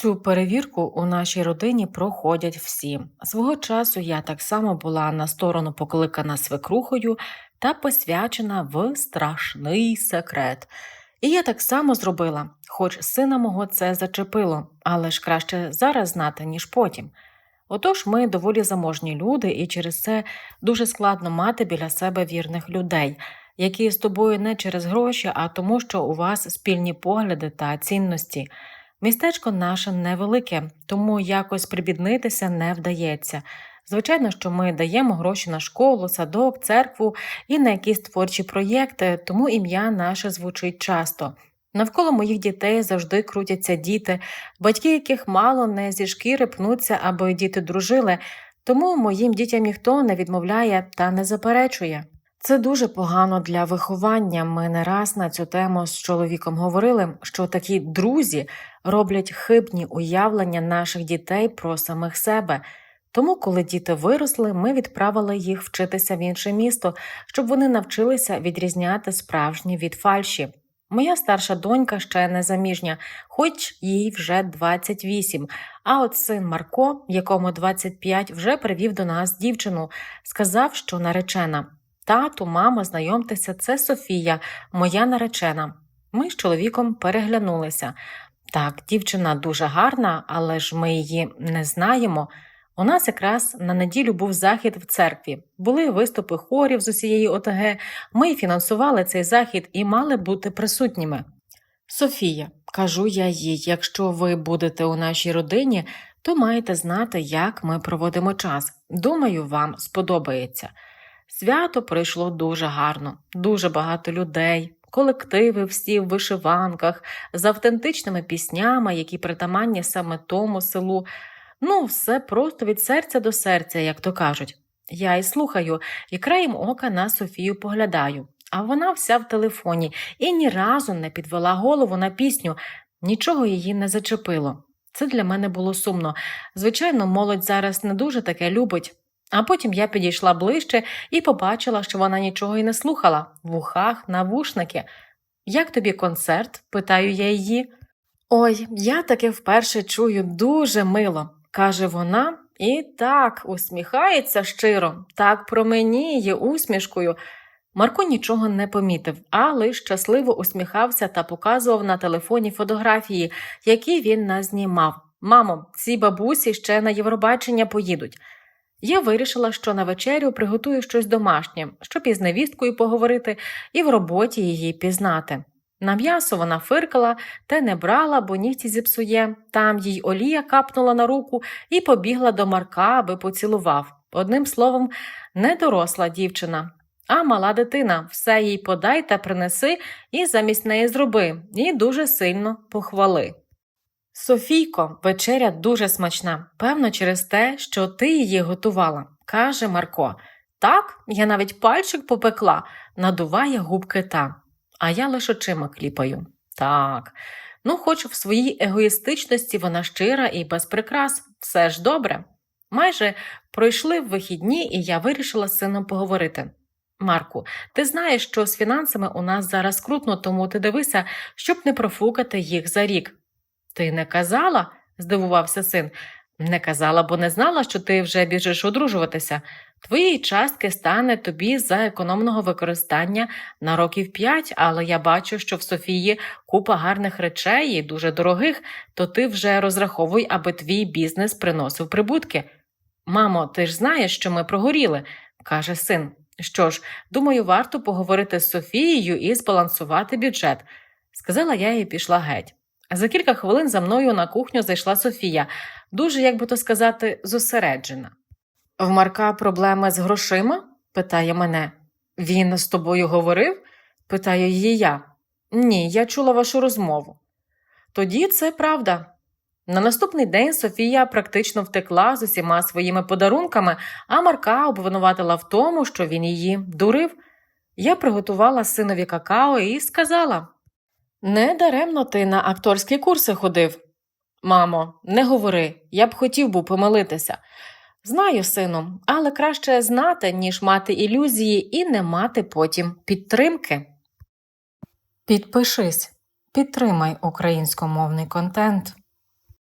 Цю перевірку у нашій родині проходять всі. Свого часу я так само була на сторону покликана свекрухою та посвячена в страшний секрет. І я так само зробила, хоч сина мого це зачепило, але ж краще зараз знати, ніж потім. Отож, ми доволі заможні люди, і через це дуже складно мати біля себе вірних людей, які з тобою не через гроші, а тому, що у вас спільні погляди та цінності. Містечко наше невелике, тому якось прибіднитися не вдається. Звичайно, що ми даємо гроші на школу, садок, церкву і на якісь творчі проєкти, тому ім'я наше звучить часто. Навколо моїх дітей завжди крутяться діти, батьки яких мало не зі шкіри пнуться, аби діти дружили, тому моїм дітям ніхто не відмовляє та не заперечує. Це дуже погано для виховання. Ми не раз на цю тему з чоловіком говорили, що такі друзі роблять хибні уявлення наших дітей про самих себе. Тому, коли діти виросли, ми відправили їх вчитися в інше місто, щоб вони навчилися відрізняти справжнє від фальші. Моя старша донька ще не заміжня, хоч їй вже 28, а от син Марко, якому 25, вже привів до нас дівчину, сказав, що наречена. Тату, мама, знайомтеся, це Софія, моя наречена. Ми з чоловіком переглянулися. Так, дівчина дуже гарна, але ж ми її не знаємо. У нас якраз на неділю був захід в церкві. Були виступи хорів з усієї ОТГ. Ми фінансували цей захід і мали бути присутніми. Софія, кажу я їй, якщо ви будете у нашій родині, то маєте знати, як ми проводимо час. Думаю, вам сподобається. Свято пройшло дуже гарно, дуже багато людей, колективи всі в вишиванках, з автентичними піснями, які притаманні саме тому селу. Ну, все просто від серця до серця, як то кажуть. Я і слухаю, і краєм ока на Софію поглядаю, а вона вся в телефоні і ні разу не підвела голову на пісню, нічого її не зачепило. Це для мене було сумно. Звичайно, молодь зараз не дуже таке любить. А потім я підійшла ближче і побачила, що вона нічого й не слухала в ухах, навушники. Як тобі концерт? питаю я її. Ой, я таке вперше чую дуже мило, каже вона, і так усміхається щиро, так променіє усмішкою. Марко нічого не помітив, але щасливо усміхався та показував на телефоні фотографії, які він назнімав. Мамо, ці бабусі ще на Євробачення поїдуть. Я вирішила, що на вечерю приготую щось домашнє, щоб із невісткою поговорити і в роботі її пізнати. На м'ясо вона фиркала та не брала, бо нігті зіпсує. Там їй олія капнула на руку і побігла до Марка, аби поцілував. Одним словом, не доросла дівчина, а мала дитина. Все їй подай та принеси і замість неї зроби, і дуже сильно похвали. Софійко, вечеря дуже смачна, певно, через те, що ти її готувала, каже Марко. Так, я навіть пальчик попекла, надуває губки та. А я лише очима кліпаю. Так. Ну, хоч в своїй егоїстичності вона щира і без прикрас, все ж добре. Майже пройшли вихідні, і я вирішила з сином поговорити. Марку, ти знаєш, що з фінансами у нас зараз крутно, тому ти дивися, щоб не профукати їх за рік. Ти не казала? здивувався син. Не казала, бо не знала, що ти вже біжиш одружуватися. Твоєї частки стане тобі за економного використання на років п'ять, але я бачу, що в Софії купа гарних речей і дуже дорогих, то ти вже розраховуй, аби твій бізнес приносив прибутки. Мамо, ти ж знаєш, що ми прогоріли, каже син. Що ж, думаю, варто поговорити з Софією і збалансувати бюджет, сказала я і пішла геть. За кілька хвилин за мною на кухню зайшла Софія, дуже, як би то сказати, зосереджена. В Марка проблеми з грошима? питає мене. Він з тобою говорив? питаю її я. Ні, я чула вашу розмову. Тоді це правда. На наступний день Софія практично втекла з усіма своїми подарунками, а Марка обвинуватила в тому, що він її дурив. Я приготувала синові какао і сказала. Не даремно ти на акторські курси ходив. Мамо, не говори, я б хотів був помилитися. Знаю, сину, але краще знати, ніж мати ілюзії і не мати потім підтримки. Підпишись, підтримай українськомовний контент.